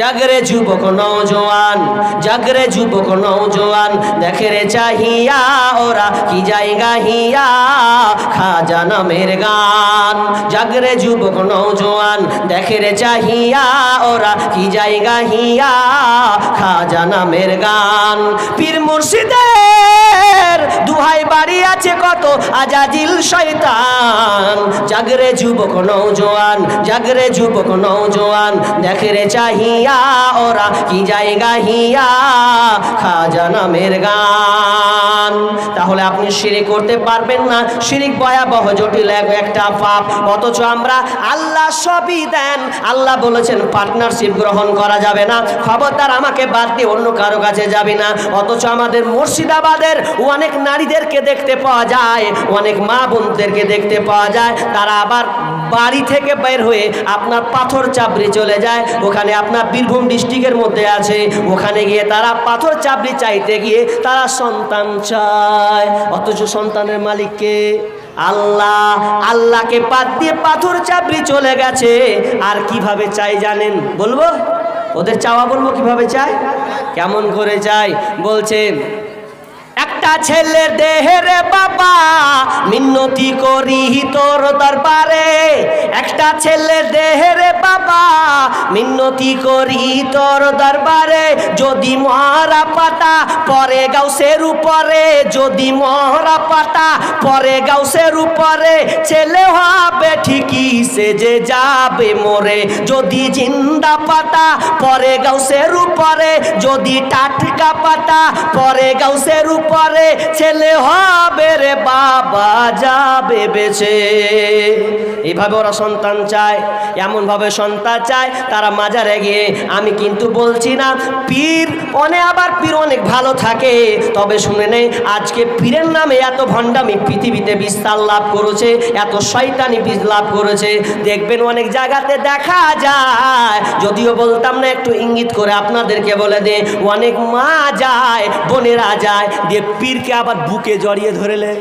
জাগরে যুবক নৌজওয়ান জাগরে যুবক নৌজওয়ান দেখে রে চাহিয়া ওরা কি জায়গা হিয়া, খাজা নামের গান। জাগরে যুবক নৌজওয়ান দেখে রে চাহিয়া ওরা কি জায়গা হিয়া, খাজা নামের গান। পীর মুর্শিদের দুহাই বাড়ি আছে কত আজাজিল শয়তান। জাগরে যুবক নৌজওয়ান জাগরে যুবক নৌজওয়ান দেখে রে চাহিয়া ওরা কি জায়গা হিয়া? খাজা নামের গান। তাহলে আপনি শিরিক করতে পারবেন না। শিরিক ভয়াবহ, জটিল এক- একটা পাপ। অথচ আমরা আল্লাহ সবই দেন। আল্লাহ বলেছেন, পার্টনারশিপ গ্রহণ করা যাবে না। খবরদার আমাকে বাদ দিয়ে অন্য কারও কাছে যাবে না। অথচ আমাদের মুর্শিদাবাদের অনেক নারীদেরকে দেখতে পাওয়া যায়, অনেক মা বোনদেরকে দেখতে পাওয়া যায়। তারা আবার বাড়ি থেকে বের হয়ে আপনার পাথর চাপড়ি চলে যায়। ওখানে আপনার বীরভূম ডিস্ট্রিক্টের মধ্যে আছে। ওখানে গিয়ে তারা পাথর চাপড়ি চাইতে গিয়ে তারা সন্তান চায়। অথচ সন্তানের মালিককে আল্লাহ। আল্লাহকে পাত দিয়ে পাথর চাপড়ি চলে গেছে। আর কীভাবে চাই জানেন? বলব? ওদের চাওয়া বলব কীভাবে চাই কেমন করে চাই বলছে একটা ছেলের দেহের বাবা, মিন্নতি করি তোর দরবারে। একটা ছেলের দেহের বাবা, মিন্নতি করি তোর দরবারে। যদি মহারা পাতা পরে গাউসের উপরে, যদি মহারা পাতা পরে গাউসের উপরে, ছেলে হবে ঠিকই সে যে যাবে মরে। যদি জিন্দা পাতা পরে গাউসের উপরে, যদি টাটকা পাতা পরে গাউসের উপরে ছেলে হবে রে বাবা, যাবে বেছে এইভাবে ওরা সন্তান চায়, এমনভাবে সন্তান চায়, তারা মাজারে গিয়ে, আমি কিন্তু বলছি না, পীর অনেক আবার পীর অনেক ভালো থাকে। তবে শুনে নেই আজকে পীরের নামে এত ভণ্ডামি পৃথিবীতে বিস্তার লাভ করেছে, এত শয়তানি বীজ লাভ করেছে। দেখবেন অনেক জায়গাতে দেখা যায়, যদিও বলতাম না, একটু ইঙ্গিত করে আপনাদেরকে বলে দে, অনেক মা যায়, বোনেরা যায়, দিয়ে পীরকে আবার বুকে জড়িয়ে ধরে ধরেলে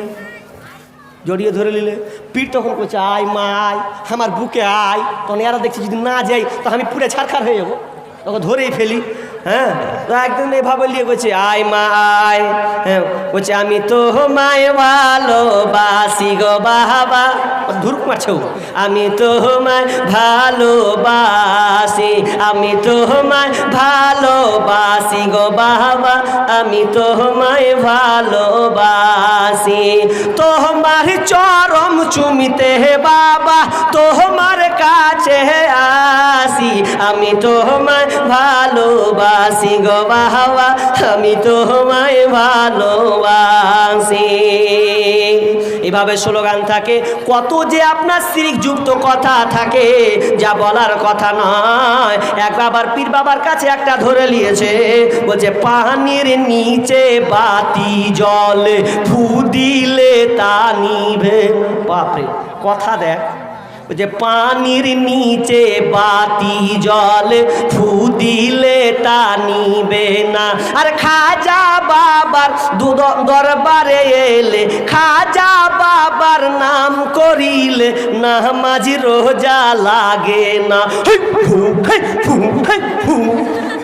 জড়িয়ে ধরে নিলে। পীর তখন করছে আয় মা, আয়, আমার বুকে আয়। তখন এরা দেখছি, যদি না যাই তো আমি পুরে ছাড়খার হয়ে যাব। তখন ধরেই ফেলি। হ্যাঁ? তো এভাবে লিয়ে বলছে, আয় মা, আয়। হ্যাঁ বলছে, আমি তো মায় ভালোবাসি গো বাবা। ধুরুক মারছে ও। আমি তো মায় ভালোবাসি, আমি তো মায় ভালোবাসি গো বাবা। আমি তো মায় ভালোবাসি। তোমার চরম চুমিতে বাবা, তোমার কাছে আসি। আমি তোমায় ভালোবাসি। গো বাবা আমি তোমায় ভালোবাসি। এভাবে স্লোগান থাকে, কত যে আপনার যুক্ত কথা থাকে, যা বলার কথা নয়। এক বাবার পীর বাবার কাছে একটা ধরে নিয়েছে, বলছে, পানির নিচে বাতি জলে ফু দিলে তা নিভে। বাপরে, কথা দেখ। যে পানির নিচে বাতি জল ফু দিলে তা নিবে না। আর খাজা বাবার দুদ- দরবারে এলে, খাজা বাবার নাম করিলে নামাজ রোজা লাগে না।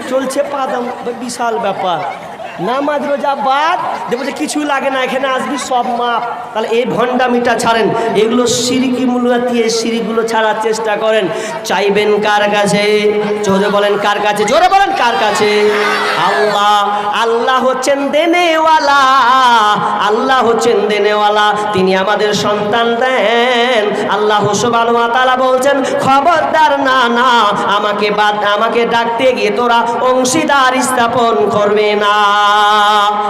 চলছে পাদাম, বিশাল ব্যাপার। নামাজ, রোজা বাদ যে কিছু লাগে না, এখানে আসবি, সব মাপ। তাহলে এই ভণ্ডামিটা ছাড়েন। এগুলো সিরিকি মূলাতি এই সিঁড়িগুলো ছাড়ার চেষ্টা করেন। চাইবেন কার কাছে? জোরে বলেন কার কাছে? জোরে বলেন কার কাছে? আল্লাহ আল্লাহ হচ্ছেন দেনেওয়ালা। আল্লাহ হচ্ছেন দেনেওয়ালা। তিনি আমাদের সন্তান দেন। আল্লাহ ওয়া তাআলা বলছেন, খবরদার না না, আমাকে বাদ, আমাকে ডাকতে গিয়ে তোরা অংশীদার স্থাপন করবে না।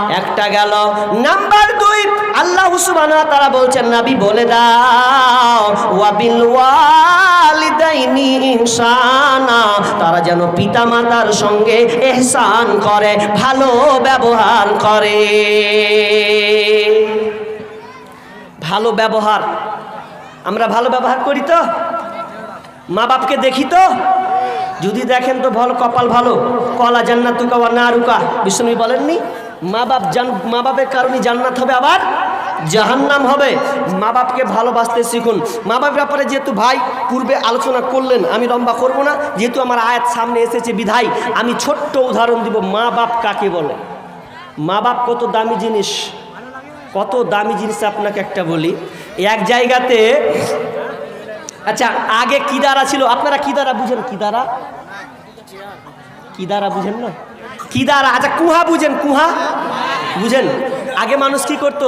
একটা গেল। নাম্বার দুই, আল্লাহ ওয়া তাআলা বলছেন, নাবি, বলে দাও ইনসানা তারা যেন পিতা মাতার সঙ্গে এহসান করে, ভালো ব্যবহার করে। ভালো ব্যবহার। আমরা ভালো ব্যবহার করি তো? মা বাপকে দেখি তো? যদি দেখেন তো ভালো কপাল ভালো। কলা জান্নাত তুকা ওয়া না রুকা বিষ্ণু বলেননি, মা বাপ জান, মা বাপের কারণে জান্নাত হবে, আবার জাহান্নাম হবে। মা বাপকে ভালোবাসতে শিখুন। মা বাপের ব্যাপারে যেহেতু ভাই পূর্বে আলোচনা করলেন, আমি লম্বা করব না। যেহেতু আমার আয়াত সামনে এসেছে বিধাই আমি ছোট্ট উদাহরণ দিব, মা বাপ কাকে বলে? মা বাপ কত দামি জিনিস। কত দামি জিনিস আপনাকে একটা বলি। এক জায়গাতে আচ্ছা আগে কি দ্বারা ছিল? আপনারা কি দ্বারা বুঝেন? কি দ্বারা? কি দ্বারা বুঝেন না? কি দ্বারা? আচ্ছা কুহা বুঝেন কুহা বুঝেন। আগে মানুষ কি করতো?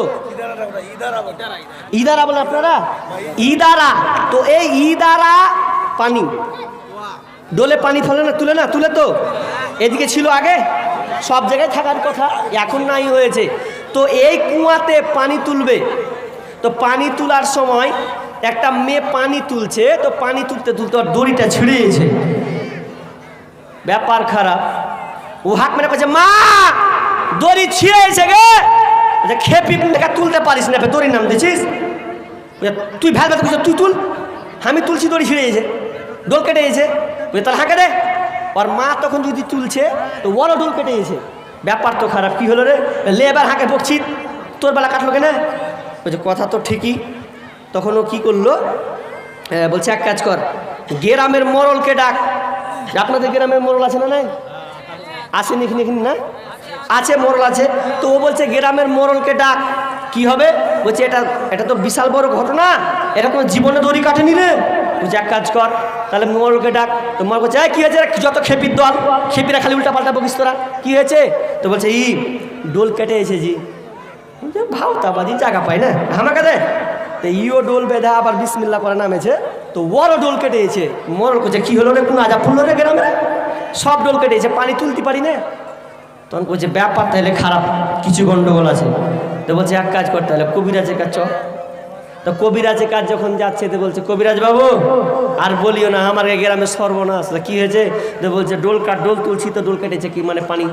ইদারা বলে আপনারা? ইদারা তো এই ইদারা পানি। ডোলে পানি ফেলে না, তুলে না? তুলে তো। এদিকে ছিল আগে? সব জায়গায় থাকার কথা। এখন নাই হয়েছে। তো এই কুয়াতে পানি তুলবে। তো পানি তোলার সময় একটা মেয়ে পানি তুলছে তো পানি তুলতে তুলতে ওর দড়িটা ছিঁড়ে গেছে ব্যাপার খারাপ। ও হাত মেরে কাছে মা দড়ি ছিঁড়ে গেছে গে। বলছে, খেপি দেখা তুলতে পারিস না দড়ির নাম দিছিস বলছে, তুই ভ্যাল করছিস তুই তুল। আমি তুলছি দড়ি ছিঁড়ে গেছে ডোল কেটে গেছে বলছে তাহলে হাঁকে দে। ওর মা তখন যদি তুলছে তো ওরও ডোল কেটে গেছে ব্যাপার তো খারাপ কি হলো রে? লে এবার হাঁকে বকছি। তোর বেলা কাটলো কেন? বলছে কথা তো ঠিকই। তখন ও কী করল? বলছে এক কাজ কর গ্রামের মরলকে ডাক। আপনাদের গ্রামের মরল আছে না নাই? এখানে এখানে না? আছে মরল আছে। তো ও বলছে গ্রামের মোরলকে ডাক। কি হবে? বলছে এটা এটা তো বিশাল বড় ঘটনা। এটা কোনো জীবনে দড়ি কাটেনি রে। বলছে এক কাজ কর তাহলে মোরলকে ডাক। তো মোর বলছে "এই, কি হয়েছে যত খেপির দল খেপিরা খালি উল্টা পাল্টা বকিস তোরা। কি হয়েছে? তো বলছে ই ডোল কেটে এসেছি। বলছে, ভাওতাবাদি জায়গা পাই না। আমাকে দে তো ইও ডোল বেঁধা আবার বিসমিল্লা করে নামেছে। তো ওরও ডোল কেটেছে। মরল করছে কি হলো রে, কোন আজা ফুললো রে গ্রামে? সব ডোল কেটেছে, পানি তুলতে পারি না। তখন বলছে ব্যাপার তাহলে খারাপ, কিছু গন্ডগোল আছে। তো বলছে, এক কাজ করতে হলে কবিরাজের কাজ চ তো কবিরাজের কাজ যখন যাচ্ছে, তো বলছে, কবিরাজ বাবু, আর বলিও না, আমার গ্রামে সর্বনাশ। কি হয়েছে? তো বলছে ডোল কাট ডোল তুলছি তো ডোল কেটেছে কি মানে পানি,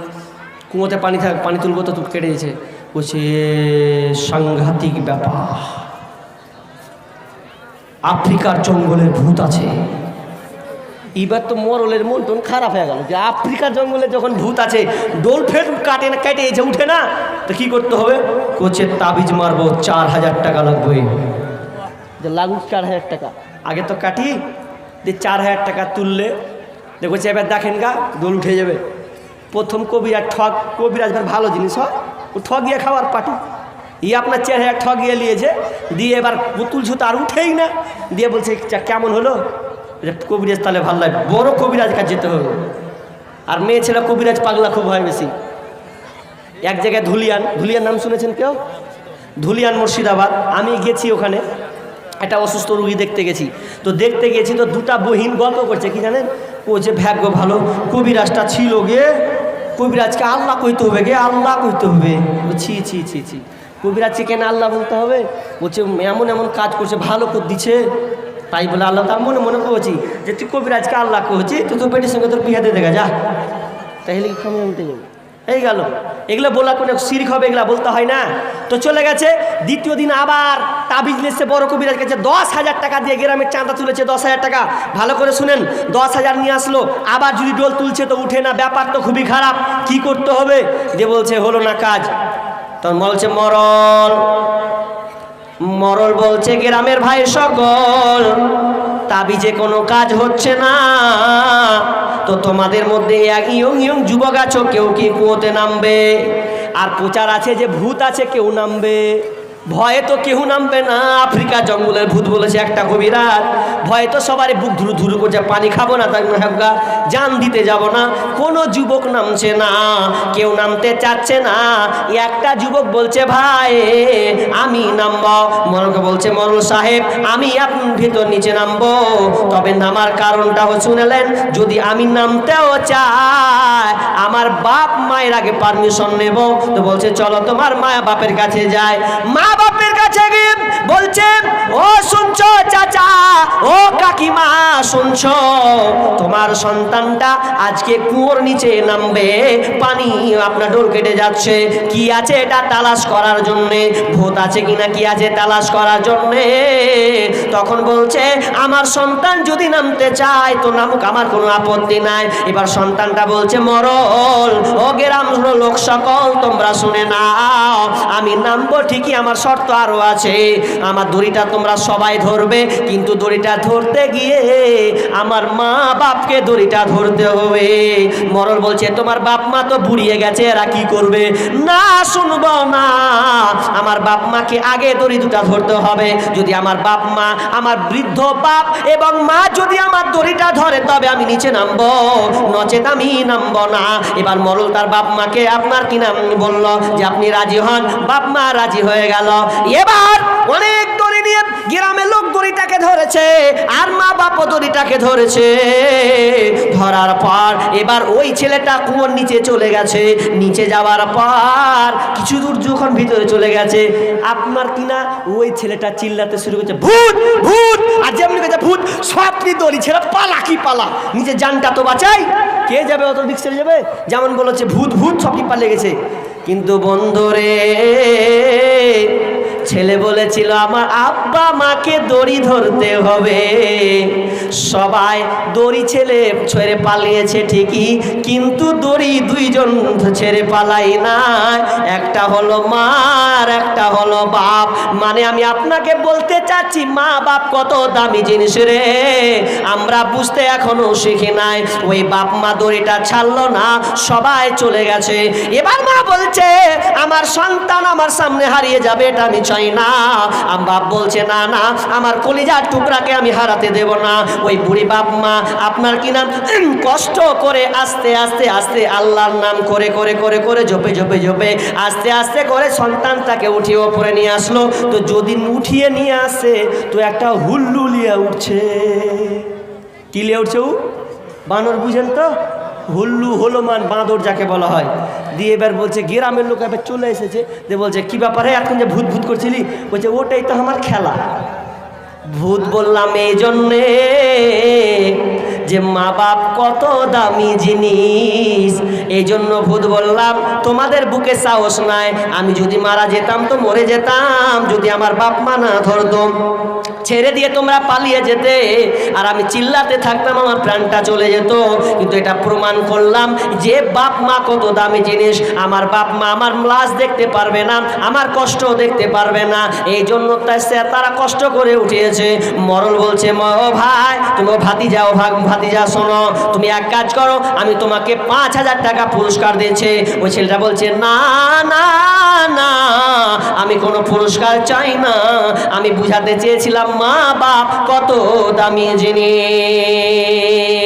কুয়োতে পানি থাক, পানি তুলবো তো তুল কেটে গেছে বলছে সাংঘাতিক ব্যাপার। আফ্রিকার জঙ্গলের ভূত আছে। এবার তো মরলের মন টন খারাপ হয়ে গেল যে আফ্রিকার জঙ্গলে যখন ভূত আছে ডোল ফের কাটে না কেটে এসে উঠে না? তো কি করতে হবে? কোচের তাবিজ মারবো চার হাজার টাকা লাগবে। যে লাগুক চার হাজার টাকা। আগে তো কাটি দিয়ে চার হাজার টাকা তুললে দেখো এবার দেখেন গা দোল উঠে যাবে। প্রথম কবিরাজ ঠক কবিরাজ ভালো জিনিস হয় ও ঠগিয়ে খাওয়ার পাটি। ই আপনার চার হাজার ঠগিয়ে নিয়েছে। দিয়ে এবার পুতুল ছুতো আর উঠেই না। দিয়ে বলছে কেমন হলো? কবিরাজ তাহলে ভালো লাগে। বড় কবিরাজ কাছে যেতে হবে। আর মেয়ে ছেলে কবিরাজ পাগলা খুব হয় বেশি। এক জায়গায় ধুলিয়ান। ধুলিয়ান নাম শুনেছেন কেউ? ধুলিয়ান মুর্শিদাবাদ। আমি গেছি ওখানে। একটা অসুস্থ রুগী দেখতে গেছি। তো দেখতে গেছি তো দুটা বহিন গল্প করছে, কি জানেন? ও যে ভাগ্য ভালো। কবিরাজটা ছিল গে। কবিরাজকে আল্লাহ কইতে হবে গে, আল্লাহ কইতে হবে। ছি ছি ছি ছি। কবিরাজকে কেন আল্লাহ বলতে হবে। বলছে, এমন এমন কাজ করছে, ভালো করে দিচ্ছে। তাই বলে আল্লাহ তার মনে মনে করছি যে তুই কবিরাজকে আল্লাহ কহছি তো তোর পেটের সঙ্গে তোর বিয়ে দেখা, যা। তাহলে কি উঠে যাবে? এই গেল। এগুলো বলা কোনো শিরিক হবে, এগুলা বলতে হয় না। তো চলে গেছে, দ্বিতীয় দিন আবার তাবিজ লেসে বড় কবিরাজ গেছে, দশ হাজার টাকা দিয়ে গ্রামের চাঁদা তুলেছে, দশ হাজার টাকা। ভালো করে শুনেন, দশ হাজার নিয়ে আসলো, আবার যদি ডোল তুলছে তো উঠে না, ব্যাপার তো খুবই খারাপ, কি করতে হবে? যে বলছে, হলো না কাজ। তখন বলছে মরল মরল বলছে গ্রামের ভাই সকল। তাবিজে কোনো কাজ হচ্ছে না। তো তোমাদের মধ্যে এক ইয়ং ইয়ং যুবক আছো, কেউ কি কুয়োতে নামবে? আর প্রচার আছে যে ভূত আছে, কেউ নামবে। ভয়ে তো কেউ নামবে না। আফ্রিকা জঙ্গলের ভূত বলেছে একটা কবিরাজ ভয়ে তো সবারই বুক ধুরু ধুরু করছে, পানি খাব না তাই হাগা জান দিতে যাব না। কোনো যুবক নামছে না, কেউ নামতে চাচ্ছে না। একটা যুবক বলছে, ভাই, আমি নামব। মরলকে বলছে মরল সাহেব, আমি আপনার ভিতর নিচে নামবো। তবে নামার কারণটা শুনেলেন, যদি আমি নামতেও চাই, আমার বাপ মায়ের আগে পারমিশন নেব। তো বলছে, চলো তোমার মা বাপের কাছে যায় মা বাপের কাছে গিয়ে বলছে, ও শুনছো চাচা, ও কাকিমা, শুনছো, তোমার সন্তানটা আজকে কুয়োর নিচে নামবে, পানি আপনার ডোর কেটে যাচ্ছে, কি আছে এটা তালাশ করার জন্যে, ভূত আছে কিনা, কি আছে তালাশ করার জন্যে? তখন বলছে, আমার সন্তান যদি নামতে চায়, তো নামুক, আমার কোনো আপত্তি নাই। এবার সন্তানটা বলছে, মরল, ও গ্রাম লোক সকল, তোমরা শুনে নাও, আমি নামবো ঠিকই আমার শর্ত আরও আছে। আমার দড়িটা তোমরা সবাই ধরবে, কিন্তু দড়িটা ধরতে গিয়ে আমার মা বাপকে দড়িটা ধরতে হবে। মরল বলছে, তোমার বাপ মা তো বুড়িয়ে গেছে, এরা কি করবে? না, শুনব না। আমার বাপ মাকে আগে দড়ি দুটা ধরতে হবে। যদি আমার বাপ মা আমার বৃদ্ধ বাপ এবং মা যদি আমার দড়িটা ধরে, তবে আমি নিচে নামবো। নচেত আমি নামবো না। এবার মরল তার বাপ মাকে আপনার কি নাম? বলল, যে আপনি রাজি হন? বাপ মা রাজি হয়ে গেল। এবার অনেক দড়ি নিয়ে গ্রামের লোক দড়িটাকে ধরেছে, আর মা বাপ দড়িটাকে ধরেছে। ধরার পর এবার ওই ছেলেটা কুয়োর নিচে চলে গেছে। নিচে যাওয়ার পর কিছু দূর যখন ভিতরে চলে গেছে, আপনার কিনা ওই ছেলেটা চিল্লাতে শুরু করছে, ভূত ভূত! আর যেমনি করছে ভূত সবনি দড়ি ছেড়ে পালা কি পালা? নিজের জানটা তো বাঁচাই। কে যাবে অত দিক ছেড়ে যাবে? যেমন বলেছে, ভূত ভূত, সবটি পালিয়ে গেছে। কিন্তু বন্ধুরে ছেলে বলেছিল, আমার আব্বা মাকে দড়ি ধরতে হবে। সবাই দড়ি ছেলে ছেড়ে পালিয়েছে ঠিকই, কিন্তু দড়ি দুইজন ছেড়ে পালাই না একটা হলো মা আর একটা হলো বাপ। মানে আমি আপনাকে বলতে চাচ্ছি, মা বাপ কত দামি জিনিস রে? আমরা বুঝতে এখনও শিখি নাই, ওই বাপ মা দড়িটা ছাড়লো না, সবাই চলে গেছে। এবার মা বলছে, আমার সন্তান আমার সামনে হারিয়ে যাবে, এটা আমি চাই না। বাপ বলছে, না না, আমার কলিজার টুকরাকে আমি হারাতে দেব না। ওই বুড়ি বাপ মা, আপনার কি নাম কষ্ট করে আস্তে আস্তে আস্তে আল্লাহর নাম করে করে করে করে জপে জপে জপে আস্তে আস্তে করে সন্তানটাকে উঠিয়ে ওপরে নিয়ে আসলো। তো যদি উঠিয়ে নিয়ে আসে, তো একটা হুল্লু লিয়ে উঠছে। কি লিয়ে উঠছে ও? বানর বুঝেন তো? হুল্লু হলমান বাঁদর যাকে বলা হয়। দিয়ে এবার বলছে, গ্রামের লোক এবার চলে এসেছে। যে বলছে, কি ব্যাপারে এখন যে ভূত ভূত করছিলি? বলছে, ওটাই তো আমার খেলা। ভূত বললাম এই জন্যে যে মা বাপ কত দামি জিনিস এই জন্য ভূত বললাম, তোমাদের বুকে সাহস নাই। আমি যদি মারা যেতাম তো মরে যেতাম, যদি আমার বাপ মা না ছেড়ে দিয়ে তোমরা পালিয়ে যেতে। আর আমি চিল্লাতে থাকতাম, আমার প্রাণটা চলে যেত। কিন্তু এটা প্রমাণ করলাম যে বাপ মা কত দামি জিনিস। আমার বাপ মা আমার লাশ দেখতে পারবে না, আমার কষ্ট দেখতে পারবে না। এই জন্য তারা কষ্ট করে উঠিয়েছে। মরল বলছে ও ভাই, তুমি ভাতি যাও ভাগ ভাতি যা শোনো, তুমি এক কাজ করো, আমি তোমাকে পাঁচ হাজার টাকা পুরস্কার দিয়েছে। ওই ছেলেটা বলছে, না না না, আমি কোনো পুরস্কার চাই না। আমি বুঝাতে চেয়েছিলাম মা বাপ কত দামি জিনিস।